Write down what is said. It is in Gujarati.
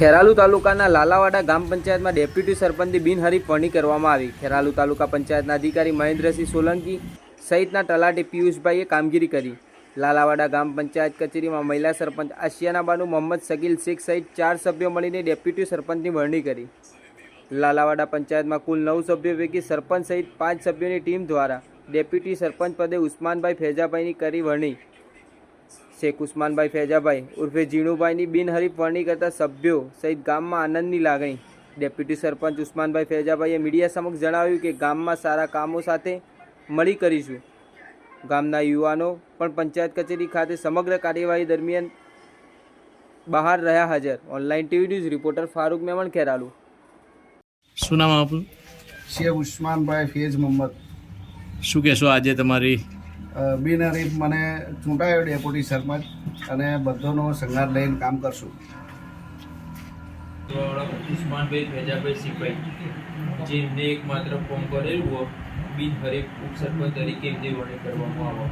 ખેરાલુ તાલુકાના લાલાવાડા ગ્રામ પંચાયતમાં ડેપ્યુટી સરપંચની બિનહરીફ વરણી કરવામાં આવી. ખેરાલુ તાલુકા પંચાયતના અધિકારી મહેન્દ્રસિંહ સોલંકી સહિતના તલાટી પિયુષભાઈએ કામગીરી કરી. લાલાવાડા ગ્રામ પંચાયત કચેરીમાં મહિલા સરપંચ આશિયાનાબાનુ, મોહમ્મદ સગીલ શેખ સહિત ચાર સભ્યો મળીને ડેપ્યુટી સરપંચની વરણી કરી. લાલાવાડા પંચાયતમાં કુલ નવ સભ્યો પૈકી સરપંચ સહિત પાંચ સભ્યોની ટીમ દ્વારા ડેપ્યુટી સરપંચ પદે ઉસ્માનભાઈ ફેજાભાઈની કરી વરણી. શેખ ઉસ્માનભાઈ ફેજાભાઈ. ઉર્ફે જીણુભાઈની બિનહરીફ વરણી કરતા સભ્યો સહિત ગામમાં આનંદની લાગણી. ડેપ્યુટી સરપંચ ઉસ્માનભાઈ ફેજાભાઈએ મીડિયા સમક્ષ જણાવ્યું કે ગામમાં સારા કામો સાથે મળી કરીશું. ગામના યુવાનો પણ પંચાયત કચેરી ખાતે સમગ્ર કાર્યવાહી દરમિયાન બહાર રહ્યા હાજર. Online TV news reporter Farooq Memon Kheralu. શું નામ આપણું શેખ ઉસ્માનભાઈ ફેજ મોહમ્મદ. શું કહેશો આજે તમારી બિનહરીફ મને ચૂંટાયો ડેપ્યુટી સરપંચ અને બધોનો સંઘાર લઈને કામ કરશું. ઉસ્માનભાઈ ભેજાભાઈ સિપાઈ, જેમને એકમાત્ર ફોર્મ કરેલું બિનહરીફ ઉપસરપંચ તરીકે જે વડે કરવામાં આવે